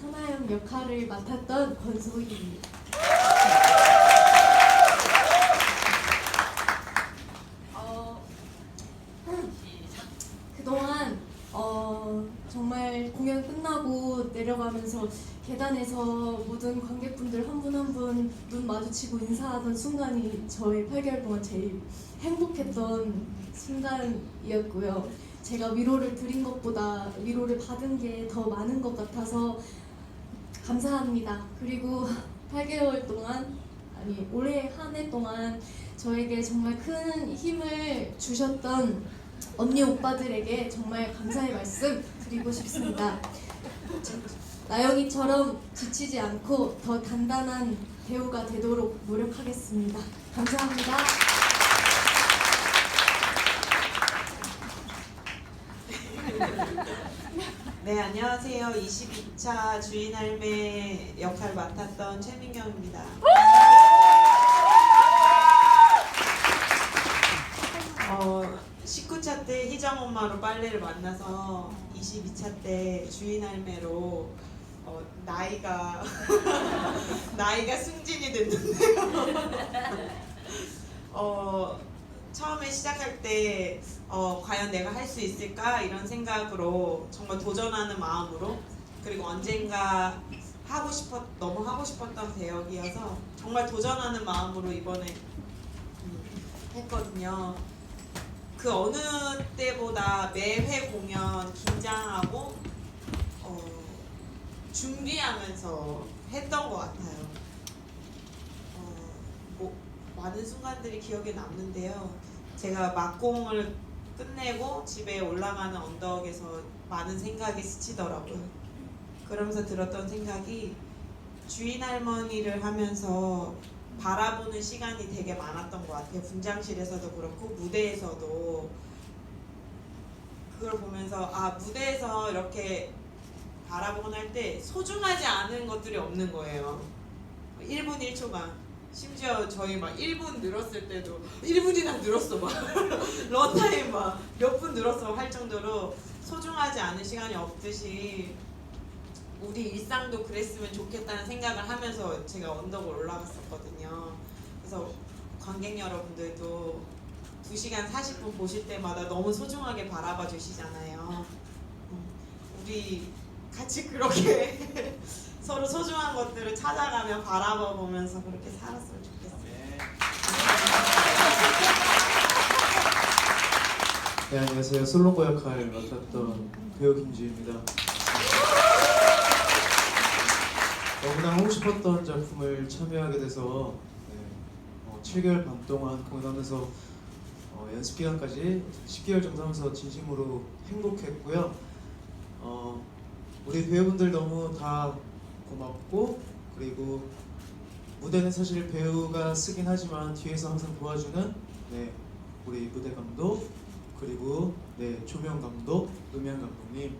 사나영 역할을 맡았던 권소희입니다. 어, 그동안 어, 정말 공연 끝나고 내려가면서 계단에서 모든 관객분들 한 분 한 분 눈 마주치고 인사하던 순간이 저의 8개월 동안 제일 행복했던 순간이었고요. 제가 위로를 드린 것보다 위로를 받은 게 더 많은 것 같아서 감사합니다. 그리고 8개월 동안 아니 올해 한 해 동안 저에게 정말 큰 힘을 주셨던 언니 오빠들에게 정말 감사의 말씀 드리고 싶습니다. 나영이처럼 지치지 않고 더 단단한 배우가 되도록 노력하겠습니다. 감사합니다. 네, 안녕하세요. 22차 주인 할매 역할 맡았던 최민경입니다. 어, 19차 때 희정 엄마로 빨래를 만나서 22차 때 주인 할매로 어, 나이가 나이가 승진이 됐는데요. 어, 처음에 시작할 때 어, 과연 내가 할 수 있을까 이런 생각으로 정말 도전하는 마음으로 그리고 언젠가 하고 싶었 너무 하고 싶었던 배역이어서 정말 도전하는 마음으로 이번에 음, 했거든요. 그 어느 때보다 매회 공연 긴장하고 어, 준비하면서 했던 것 같아요. 어, 뭐, 많은 순간들이 기억에 남는데요. 제가 막공을 끝내고 집에 올라가는 언덕에서 많은 생각이 스치더라고요. 그러면서 들었던 생각이 주인 할머니를 하면서 바라보는 시간이 되게 많았던 것 같아요. 분장실에서도 그렇고 무대에서도 그걸 보면서 아 무대에서 이렇게 바라보곤 할 때 소중하지 않은 것들이 없는 거예요. 1분 1초간 심지어 저희 막 1분 늘었을 때도 1분이나 늘었어 막 런타임 막 몇 분 늘었어 할 정도로 소중하지 않은 시간이 없듯이 우리 일상도 그랬으면 좋겠다는 생각을 하면서 제가 언덕을 올라갔었거든요. 그래서 관객 여러분들도 2시간 40분 보실 때마다 너무 소중하게 바라봐 주시잖아요. 음, 우리 같이 그렇게 서로 소중한 것들을 찾아가며 바라봐 보면서 그렇게 살았으면 좋겠어요. 네. 안녕하세요. 솔로코 역할 맡았던 배우 김지우입니다. 너무나 하고 싶었던 작품을 참여하게 돼서 네, 어, 7개월 반 동안 공연하면서 어, 연습 기간까지 10개월 정도 하면서 진심으로 행복했고요. 어, 우리 배우분들 너무 다 고맙고 그리고 무대는 사실 배우가 쓰긴 하지만 뒤에서 항상 도와주는 네, 우리 무대 감독 그리고 네 조명 감독, 음향 감독님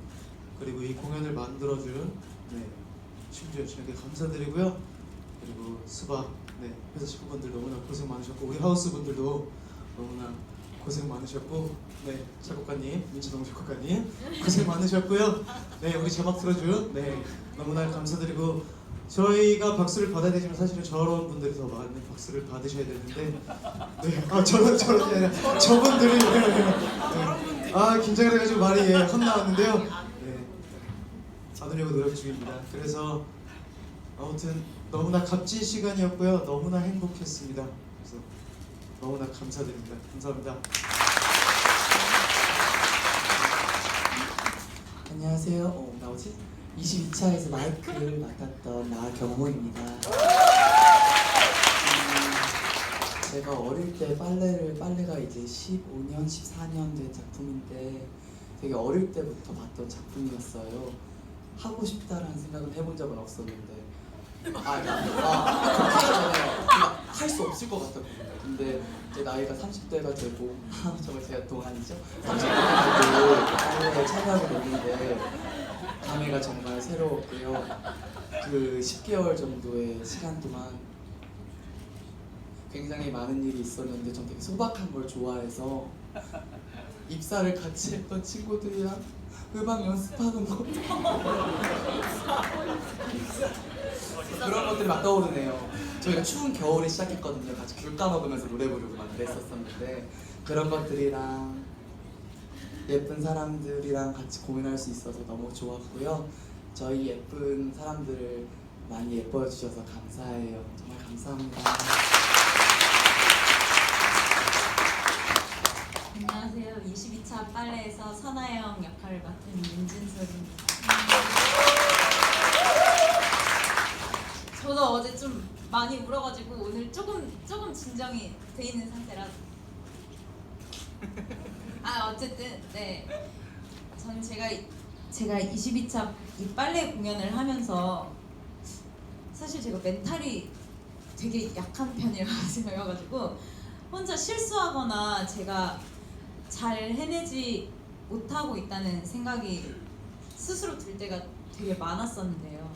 그리고 이 공연을 만들어준 네 심지어 저에게 감사드리고요. 그리고 수박 네 회사 식구분들 너무나 고생 많으셨고 우리 하우스 분들도 너무나 고생 많으셨고 네 작곡가님 민철동 작곡가님 고생 많으셨고요. 네 우리 자막 틀어준 네 너무나 감사드리고 저희가 박수를 받아야 되지만 사실은 저런 분들이 더 많은 박수를 받으셔야 되는데 네아 저런 저런이 아니라 저분들이 네, 네, 네. 아 긴장을 해가지고 말이 예, 헛나왔는데요. 네. 받으려고 노력 중입니다. 그래서 아무튼 너무나 값진 시간이었고요. 너무나 행복했습니다. 그래서 너무나 감사드립니다 감사합니다 안녕하세요. 어, 나오지? 22차에서 마이크를 맡았던 나경호입니다. 음, 제가 어릴 때 빨래를 빨래가 이제 15년, 14년 된 작품인데 되게 어릴 때부터 봤던 작품이었어요. 하고 싶다라는 생각은 해본 적은 없었는데 아, 나, 아, 하잖아요. 할수 없을 것 같았거든요. 근데 이제 나이가 30대가 되고 아, 정말 제가 동안이죠. 30대가 되고 빨래에 참여하게 됐는데 감회가 정말 새로웠고요. 그 10개월 정도의 시간 동안 굉장히 많은 일이 있었는데 전 되게 소박한 걸 좋아해서 입사를 같이 했던 친구들이랑 음악 연습하는 거막 떠오르네요. 저희가 추운 겨울에 시작했거든요. 같이 귤 까먹으면서 노래 부르고 막 그랬었었는데 그런 것들이랑 예쁜 사람들이랑 같이 공연할 수 있어서 너무 좋았고요. 저희 예쁜 사람들을 많이 예뻐해 주셔서 감사해요. 정말 감사합니다. 안녕하세요. 22차 빨래에서 선아영 역할을 맡은 윤진솔입니다. 저도 어제 좀 많이 울어가지고 오늘 조금 조금 진정이 돼 있는 상태라. 아 어쨌든 네. 저는 제가 제가 22차 이 빨래 공연을 하면서 사실 제가 멘탈이 되게 약한 편이라가지고 혼자 실수하거나 제가 잘 해내지 못하고 있다는 생각이 스스로 들 때가 되게 많았었는데요.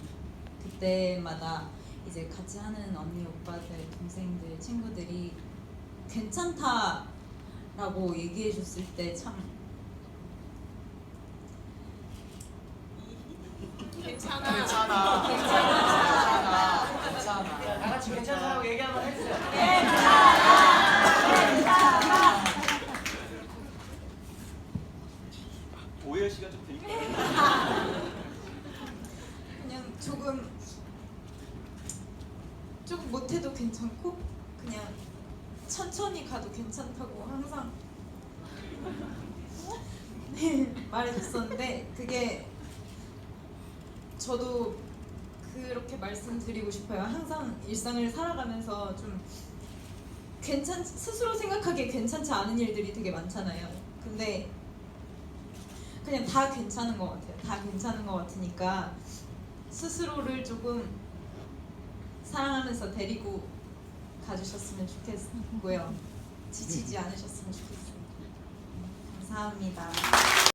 그때마다 이제 같이 하는 언니, 오빠들, 동생들, 친구들이 괜찮다라고 얘기해 줬을 때 참 괜찮아. 괜찮아. 조금 조금 못해도 괜찮고 그냥 천천히 가도 괜찮다고 항상 말해줬었는데 그게 저도 그렇게 말씀드리고 싶어요. 항상 일상을 살아가면서 좀 괜찮 스스로 생각하기에 괜찮지 않은 일들이 되게 많잖아요. 근데 그냥 다 괜찮은 것 같아요. 다 괜찮은 것 같으니까 스스로를 조금 사랑하면서 데리고 가주셨으면 좋겠고요. 지치지 않으셨으면 좋겠습니다. 감사합니다.